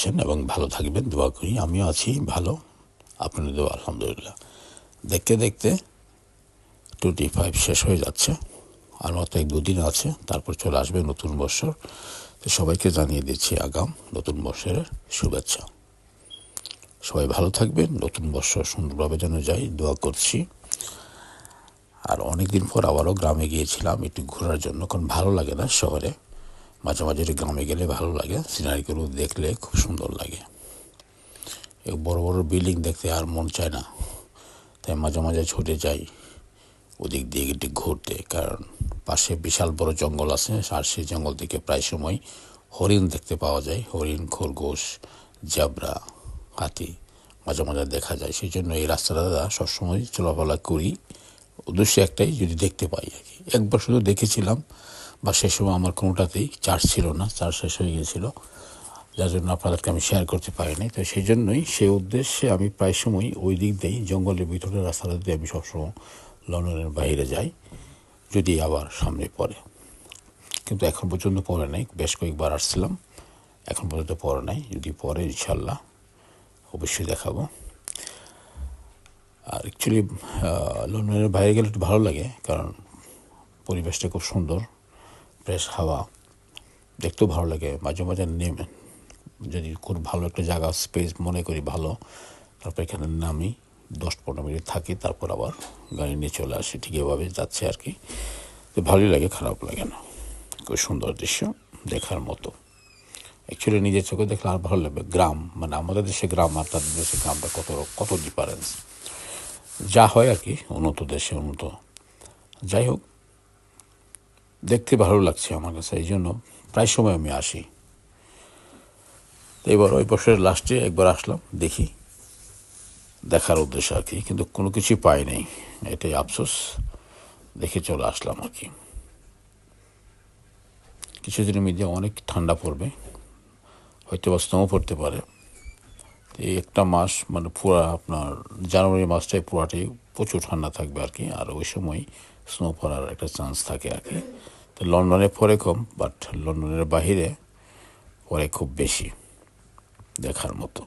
আছেন এবং ভালো থাকবেন, দোয়া করি। আমিও আছি, ভালো। আপনাদের দোয়া, আলহামদুলিল্লাহ। দেখতে দেখতে টোয়েন্টি ফাইভ শেষ হয়ে যাচ্ছে। আর মাত্র এক দুদিন আছে, তারপর চলে আসবে নতুন বছর। তো সবাইকে জানিয়ে দিচ্ছি আগাম, নতুন বছরের শুভেচ্ছা। সবাই ভালো থাকবেন, নতুন বছর সুন্দরভাবে যেন যাই, দোয়া করছি। আর অনেক দিন পর আবারও গ্রামে গিয়েছিলাম, একটু ঘোরার জন্য, কারণ ভালো লাগে না শহরে। মাঝে মাঝে গ্রামে গেলে ভালো লাগে, সিনারিগুলো দেখলে খুব সুন্দর লাগে। বড় বড় বিল্ডিং দেখতে আর মন চায় না, তাই মাঝে মাঝে ছুটে যাই। ওদিক দিয়ে একটু ঘুরতে, কারণ পাশে বিশাল বড় জঙ্গল আছে, আর সেই জঙ্গল থেকে প্রায় সময় হরিণ দেখতে পাওয়া যায়। হরিণ, খরগোশ, জাবরা, হাতি মাঝে মাঝে দেখা যায়। সেই জন্য এই রাস্তাটা সবসময় চলাফেরা করি। উদ্দেশ্য একটাই, যদি দেখতে পাই আর কি। একবার শুধু দেখেছিলাম বা সে সময় আমার কোনোটাতেই চার্জ ছিল না চার্জ শেষ হয়ে গিয়েছিল। যার জন্য আপনাদেরকে আমি শেয়ার করতে পারিনি। তো সেই জন্যই সেই উদ্দেশ্যে আমি প্রায় সময় ওই দিক দিয়েই, জঙ্গলের ভিতরে রাস্তাটা দিয়ে আমি সবসময় লন্ডনের বাইরে যাই, যদি আবার সামনে পড়ে। কিন্তু এখন পর্যন্ত পড়ে নাই, বেশ কয়েকবার আসছিলাম। এখন পর্যন্ত পড়ে নাই। যদি পরে ইনশাল্লাহ অবশ্যই দেখাবো। আর অ্যাকচুয়ালি লন্ডনের বাইরে গেলে একটু ভালো লাগে, কারণ পরিবেশটা খুব সুন্দর। ফ্রেশ হাওয়া দেখতেও ভালো লাগে। মাঝে মাঝে নেমে, যদি খুব ভালো একটা জায়গা স্পেস মনে করি ভালো, তারপর এখানে নামি, দশ পনেরো মিনিট থাকি, তারপর আবার গাড়ি নিয়ে চলে আসি। ঠিক এভাবে যাচ্ছে আর কি। তো ভালোই লাগে, খারাপ লাগে না। খুব সুন্দর দৃশ্য, দেখার মতো। অ্যাকচুয়ালি নিজের চোখে দেখলে আর ভালো লাগবে। গ্রাম মানে আমাদের দেশে গ্রাম আর তাদের দেশে গ্রামটা কত কত ডিফারেন্স যা হয় আর কি, উন্নত দেশে উন্নত। যাই হোক দেখতে ভালো লাগছে আমার কাছে, এই জন্য প্রায় সময় আমি আসি। তো এবার ওই বছরের লাস্টে একবার আসলাম, দেখি। দেখার উদ্দেশ্য আর কি, কিন্তু কোনো কিছুই পাই নাই। এটাই আফসোস, দেখে চলে আসলাম আর কি। কিছুদিনের মধ্যে অনেক ঠান্ডা পড়বে হয়তো বা স্নো পড়তে পারে। এই একটা মাস মানে পুরা আপনার জানুয়ারি মাসটাই পুরাটাই প্রচুর ঠান্ডা থাকবে আর কি, আর ওই সময় স্নো পড়ার একটা চান্স থাকে আর কি। তো লন্ডনে পরে কম বাট লন্ডনের বাহিরে পরে খুব বেশি দেখার মতো।